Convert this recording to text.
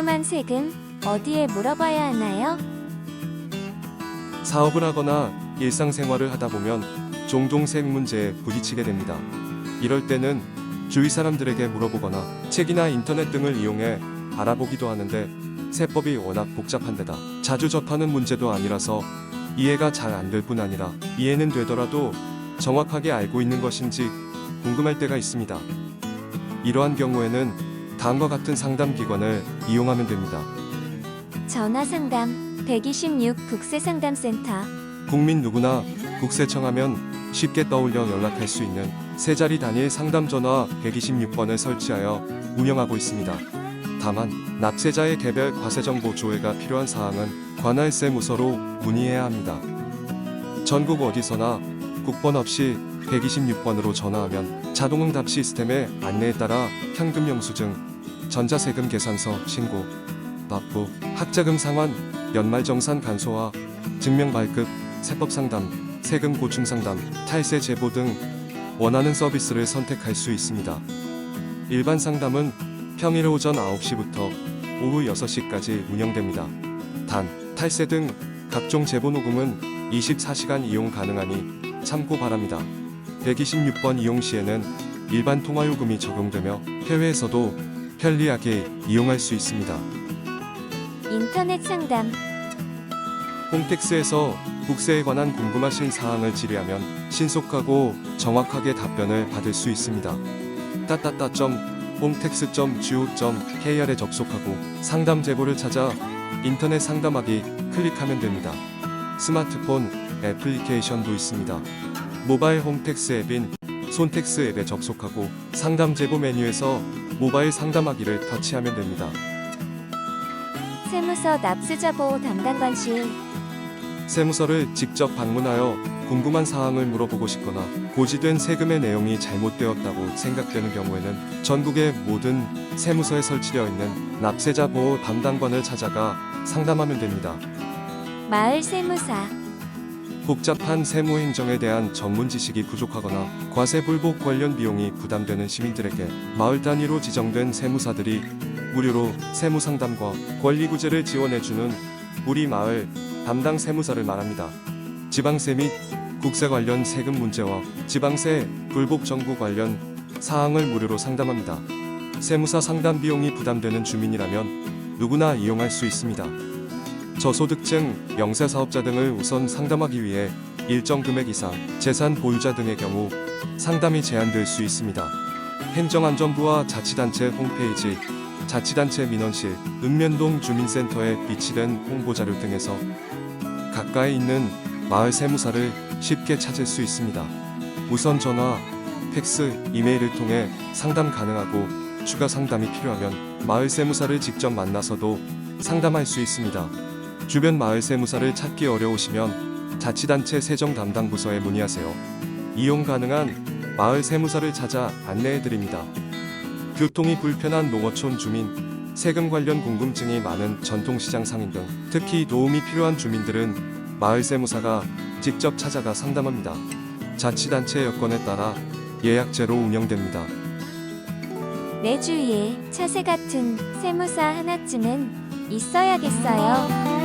세금 어디에 물어봐야 하나요? 사업을 하거나 일상생활을 하다 보면 종종 세금 문제에 부딪히게 됩니다. 이럴 때는 주위 사람들에게 물어보거나 책이나 인터넷 등을 이용해 알아보기도 하는데 세법이 워낙 복잡한 데다 자주 접하는 문제도 아니라서 이해가 잘 안 될 뿐 아니라 이해는 되더라도 정확하게 알고 있는 것인지 궁금할 때가 있습니다. 이러한 경우에는 다음과 같은 상담 기관을 이용하면 됩니다. 전화 상담 126 국세 상담센터 국민 누구나 국세청하면 쉽게 떠올려 연락할 수 있는 세 자리 단일 상담 전화 126번을 설치하여 운영하고 있습니다. 다만 납세자의 개별 과세 정보 조회가 필요한 사항은 관할 세무서로 문의해야 합니다. 전국 어디서나 국번 없이 126번으로 전화하면 자동응답 시스템의 안내에 따라 현금 영수증, 전자세금 계산서 신고, 납부, 학자금 상환, 연말정산 간소화, 증명 발급, 세법 상담, 세금 고충 상담, 탈세 제보 등 원하는 서비스를 선택할 수 있습니다. 일반 상담은 평일 오전 9시부터 오후 6시까지 운영됩니다. 단, 탈세 등 각종 제보 녹음은 24시간 이용 가능하니 참고 바랍니다. 126번 이용 시에는 일반 통화 요금이 적용되며 해외에서도 편리하게 이용할 수 있습니다. 인터넷 상담 홈택스에서 국세에 관한 궁금하신 사항을 질의하면 신속하고 정확하게 답변을 받을 수 있습니다. 따따따.홈택스.go.kr에 접속하고 상담 제보를 찾아 인터넷 상담하기 클릭하면 됩니다. 스마트폰 애플리케이션도 있습니다. 모바일 홈택스 앱인 손택스 앱에 접속하고 상담 제보 메뉴에서 모바일 상담하기를 터치하면 됩니다. 세무서 납세자 보호 담당관실 세무서를 직접 방문하여 궁금한 사항을 물어보고 싶거나 고지된 세금의 내용이 잘못되었다고 생각되는 경우에는 전국의 모든 세무서에 설치되어 있는 납세자 보호 담당관을 찾아가 상담하면 됩니다. 마을 세무사 복잡한 세무 행정에 대한 전문 지식이 부족하거나 과세 불복 관련 비용이 부담되는 시민들에게 마을 단위로 지정된 세무사들이 무료로 세무 상담과 권리 구제를 지원해주는 우리 마을 담당 세무사를 말합니다. 지방세 및 국세 관련 세금 문제와 지방세 불복 정부 관련 사항을 무료로 상담합니다. 세무사 상담 비용이 부담되는 주민이라면 누구나 이용할 수 있습니다. 저소득층, 영세사업자 등을 우선 상담하기 위해 일정 금액 이상 재산 보유자 등의 경우 상담이 제한될 수 있습니다. 행정안전부와 자치단체 홈페이지, 자치단체 민원실, 읍면동 주민센터에 비치된 홍보자료 등에서 가까이 있는 마을 세무사를 쉽게 찾을 수 있습니다. 우선 전화, 팩스, 이메일을 통해 상담 가능하고 추가 상담이 필요하면 마을 세무사를 직접 만나서도 상담할 수 있습니다. 주변 마을 세무사를 찾기 어려우시면 자치단체 세정 담당 부서에 문의하세요. 이용 가능한 마을 세무사를 찾아 안내해 드립니다. 교통이 불편한 농어촌 주민, 세금 관련 궁금증이 많은 전통시장 상인 등 특히 도움이 필요한 주민들은 마을 세무사가 직접 찾아가 상담합니다. 자치단체 여건에 따라 예약제로 운영됩니다. 내 주위에 차세 같은 세무사 하나쯤은 있어야겠어요.